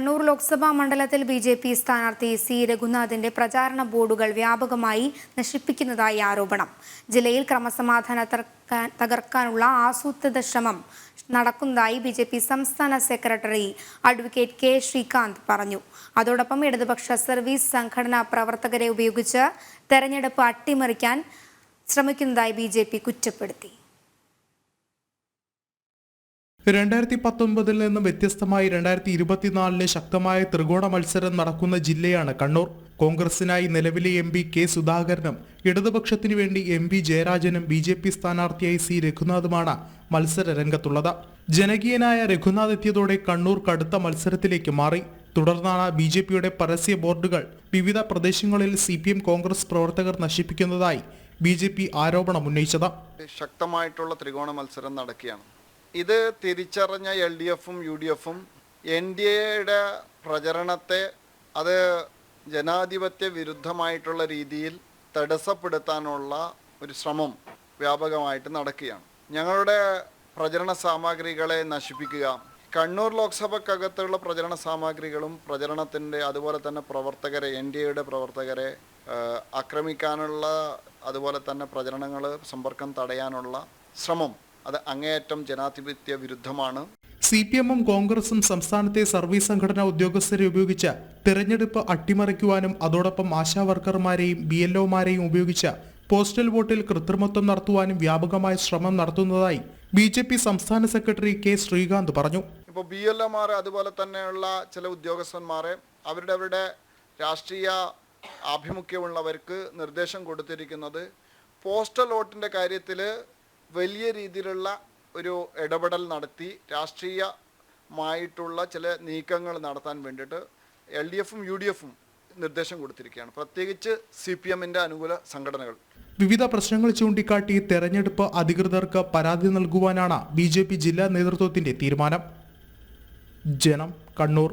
കണ്ണൂർ ലോക്സഭാ മണ്ഡലത്തിൽ B J P സ്ഥാനാർത്ഥി C രഘുനാഥിന്റെ പ്രചാരണ ബോർഡുകൾ വ്യാപകമായി നശിപ്പിക്കുന്നതായി ആരോപണം. ജില്ലയിൽ ക്രമസമാധാന തകർക്കാനുള്ള ആസൂത്രിത ശ്രമം നടക്കുന്നതായി ബി ജെ പി സംസ്ഥാന സെക്രട്ടറി അഡ്വക്കേറ്റ് കെ ശ്രീകാന്ത് പറഞ്ഞു. അതോടൊപ്പം ഇടതുപക്ഷ സർവീസ് സംഘടനാ പ്രവർത്തകരെ ഉപയോഗിച്ച് തെരഞ്ഞെടുപ്പ് അട്ടിമറിക്കാൻ ശ്രമിക്കുന്നതായി ബി കുറ്റപ്പെടുത്തി. രണ്ടായിരത്തി പത്തൊൻപതിൽ നിന്നും വ്യത്യസ്തമായി രണ്ടായിരത്തി ഇരുപത്തിനാലിന് ശക്തമായ ത്രികോണ മത്സരം നടക്കുന്ന ജില്ലയാണ് കണ്ണൂർ. കോൺഗ്രസിനായി നിലവിലെ എം പി കെ സുധാകരനും ഇടതുപക്ഷത്തിനു വേണ്ടി എം പി ജയരാജനും ബി ജെ പി സ്ഥാനാർത്ഥിയായി സി രഘുനാഥുമാണ് മത്സര രംഗത്തുള്ളത്. ജനകീയനായ രഘുനാഥ് എത്തിയതോടെ കണ്ണൂർ കടുത്ത മത്സരത്തിലേക്ക് മാറി. തുടർന്നാണ് ബി ജെ പിയുടെ പരസ്യ ബോർഡുകൾ വിവിധ പ്രദേശങ്ങളിൽ സി പി എം കോൺഗ്രസ് പ്രവർത്തകർ നശിപ്പിക്കുന്നതായി ബി ജെ പി ആരോപണം ഉന്നയിച്ചത് ശക്തമായിട്ടുള്ള ത്രികോണ മത്സരം നടക്കുകയാണ്. ഇത് തിരിച്ചറിഞ്ഞ എൽ ഡി എഫും യു ഡി എഫും എൻ ഡി എയുടെ പ്രചരണത്തെ അത് ജനാധിപത്യ വിരുദ്ധമായിട്ടുള്ള രീതിയിൽ തടസ്സപ്പെടുത്താനുള്ള ഒരു ശ്രമം വ്യാപകമായിട്ട് നടക്കുകയാണ്. ഞങ്ങളുടെ പ്രചരണ സാമഗ്രികളെ നശിപ്പിക്കുക കണ്ണൂർ ലോക്സഭക്കകത്തുള്ള പ്രചരണ സാമഗ്രികളും പ്രചരണത്തിന്റെ അതുപോലെ തന്നെ പ്രവർത്തകരെ എൻ ഡി എയുടെ പ്രവർത്തകരെ ആക്രമിക്കാനുള്ള അതുപോലെ തന്നെ പ്രചരണങ്ങൾ സമ്പർക്കം തടയാനുള്ള ശ്രമം അത് അങ്ങേയറ്റം ജനാധിപത്യ വിരുദ്ധമാണ്. സി പി എമ്മും കോൺഗ്രസും സംസ്ഥാനത്തെ സർവീസ് സംഘടനാ ഉദ്യോഗസ്ഥരെ ഉപയോഗിച്ച് തിരഞ്ഞെടുപ്പ് അട്ടിമറിക്കുവാനും അതോടൊപ്പം ആശാവർക്കർമാരെയും ബി എൽ ഒമാരെയും ഉപയോഗിച്ച് പോസ്റ്റൽ വോട്ടിൽ കൃത്രിമത്വം നടത്തുവാനും വ്യാപകമായ ശ്രമം നടത്തുന്നതായി ബി ജെ പി സംസ്ഥാന സെക്രട്ടറി കെ ശ്രീകാന്ത് പറഞ്ഞു. ഇപ്പോൾ ബി എൽ ഒമാർ അതുപോലെ തന്നെയുള്ള ചില ഉദ്യോഗസ്ഥന്മാരെ അവരുടെ അവരുടെ രാഷ്ട്രീയ ആഭിമുഖ്യമുള്ളവർക്ക് നിർദ്ദേശം കൊടുത്തിരിക്കുന്നത് പോസ്റ്റൽ വോട്ടിന്റെ കാര്യത്തിൽ വലിയ രീതിയിലുള്ള ഒരു ഇടപെടൽ നടത്തി രാഷ്ട്രീയമായിട്ടുള്ള ചില നീക്കങ്ങൾ നടത്താൻ വേണ്ടിയിട്ട് എൽ ഡി എഫും യു ഡി എഫും നിർദ്ദേശം കൊടുത്തിരിക്കുകയാണ്. പ്രത്യേകിച്ച് സി പി എമ്മിന്റെ അനുകൂല സംഘടനകൾ. വിവിധ പ്രശ്നങ്ങൾ ചൂണ്ടിക്കാട്ടി തെരഞ്ഞെടുപ്പ് അധികൃതർക്ക് പരാതി നൽകുവാനാണ് ബി ജെ പി ജില്ലാ നേതൃത്വത്തിന്റെ തീരുമാനം. ജനം കണ്ണൂർ